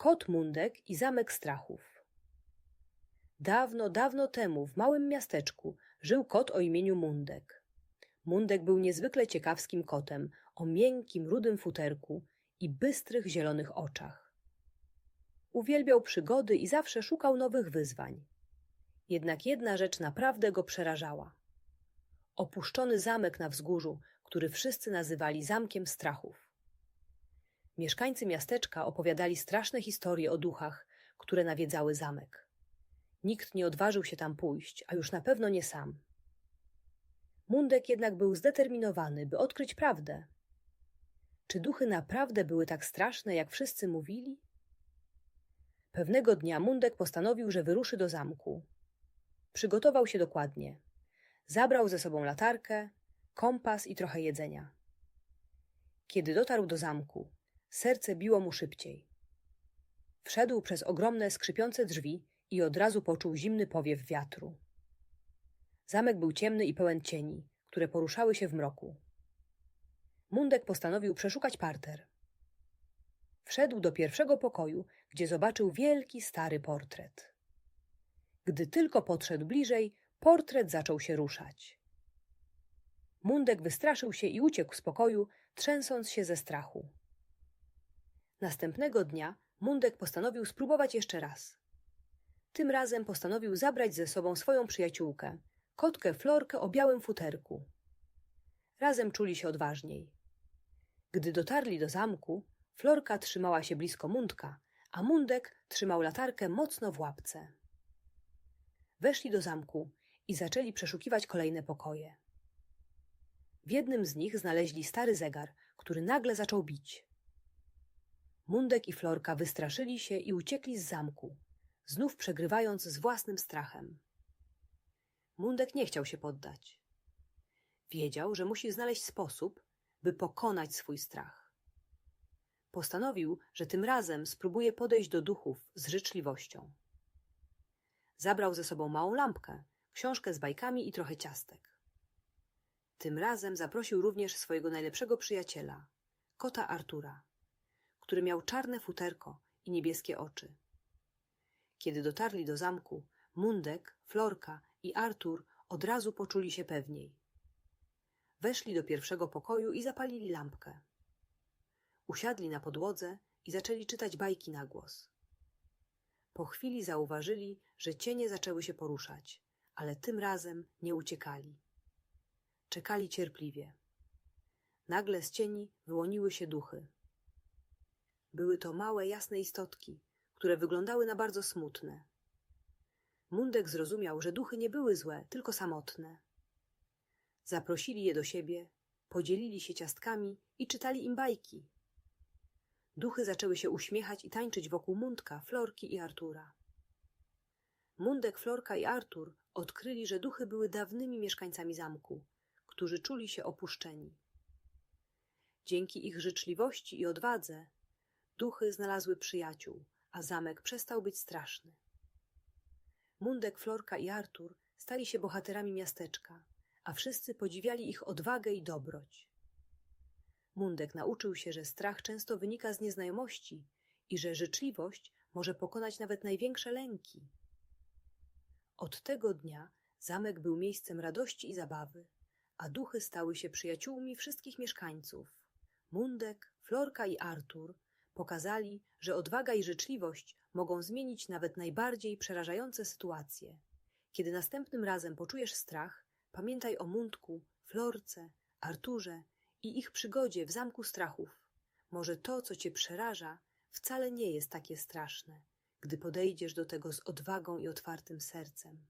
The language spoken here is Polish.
Kot Mundek i Zamek Strachów. Dawno, dawno temu w małym miasteczku żył kot o imieniu Mundek. Mundek był niezwykle ciekawskim kotem o miękkim, rudym futerku i bystrych, zielonych oczach. Uwielbiał przygody i zawsze szukał nowych wyzwań. Jednak jedna rzecz naprawdę go przerażała. Opuszczony zamek na wzgórzu, który wszyscy nazywali Zamkiem Strachów. Mieszkańcy miasteczka opowiadali straszne historie o duchach, które nawiedzały zamek. Nikt nie odważył się tam pójść, a już na pewno nie sam. Mundek jednak był zdeterminowany, by odkryć prawdę. Czy duchy naprawdę były tak straszne, jak wszyscy mówili? Pewnego dnia Mundek postanowił, że wyruszy do zamku. Przygotował się dokładnie. Zabrał ze sobą latarkę, kompas i trochę jedzenia. Kiedy dotarł do zamku, Serce biło mu szybciej. Wszedł przez ogromne, skrzypiące drzwi i od razu poczuł zimny powiew wiatru. Zamek był ciemny i pełen cieni, które poruszały się w mroku. Mundek postanowił przeszukać parter. Wszedł do pierwszego pokoju, gdzie zobaczył wielki, stary portret. Gdy tylko podszedł bliżej, portret zaczął się ruszać. Mundek wystraszył się i uciekł z pokoju, trzęsąc się ze strachu. Następnego dnia Mundek postanowił spróbować jeszcze raz. Tym razem postanowił zabrać ze sobą swoją przyjaciółkę, kotkę Florkę o białym futerku. Razem czuli się odważniej. Gdy dotarli do zamku, Florka trzymała się blisko Mundka, a Mundek trzymał latarkę mocno w łapce. Weszli do zamku i zaczęli przeszukiwać kolejne pokoje. W jednym z nich znaleźli stary zegar, który nagle zaczął bić. Mundek i Florka wystraszyli się i uciekli z zamku, znów przegrywając z własnym strachem. Mundek nie chciał się poddać. Wiedział, że musi znaleźć sposób, by pokonać swój strach. Postanowił, że tym razem spróbuje podejść do duchów z życzliwością. Zabrał ze sobą małą lampkę, książkę z bajkami i trochę ciastek. Tym razem zaprosił również swojego najlepszego przyjaciela, kota Artura który miał czarne futerko i niebieskie oczy. Kiedy dotarli do zamku, Mundek, Florka i Artur od razu poczuli się pewniej. Weszli do pierwszego pokoju i zapalili lampkę. Usiadli na podłodze i zaczęli czytać bajki na głos. Po chwili zauważyli, że cienie zaczęły się poruszać, ale tym razem nie uciekali. Czekali cierpliwie. Nagle z cieni wyłoniły się duchy. Były to małe, jasne istotki, które wyglądały na bardzo smutne. Mundek zrozumiał, że duchy nie były złe, tylko samotne. Zaprosili je do siebie, podzielili się ciastkami i czytali im bajki. Duchy zaczęły się uśmiechać i tańczyć wokół Mundka, Florki i Artura. Mundek, Florka i Artur odkryli, że duchy były dawnymi mieszkańcami zamku, którzy czuli się opuszczeni. Dzięki ich życzliwości i odwadze Duchy znalazły przyjaciół, a zamek przestał być straszny. Mundek, Florka i Artur stali się bohaterami miasteczka, a wszyscy podziwiali ich odwagę i dobroć. Mundek nauczył się, że strach często wynika z nieznajomości i że życzliwość może pokonać nawet największe lęki. Od tego dnia zamek był miejscem radości i zabawy, a duchy stały się przyjaciółmi wszystkich mieszkańców. Mundek, Florka i Artur Pokazali, że odwaga i życzliwość mogą zmienić nawet najbardziej przerażające sytuacje. Kiedy następnym razem poczujesz strach, pamiętaj o Mundku, Florce, Arturze i ich przygodzie w Zamku Strachów. Może to, co cię przeraża, wcale nie jest takie straszne, gdy podejdziesz do tego z odwagą i otwartym sercem.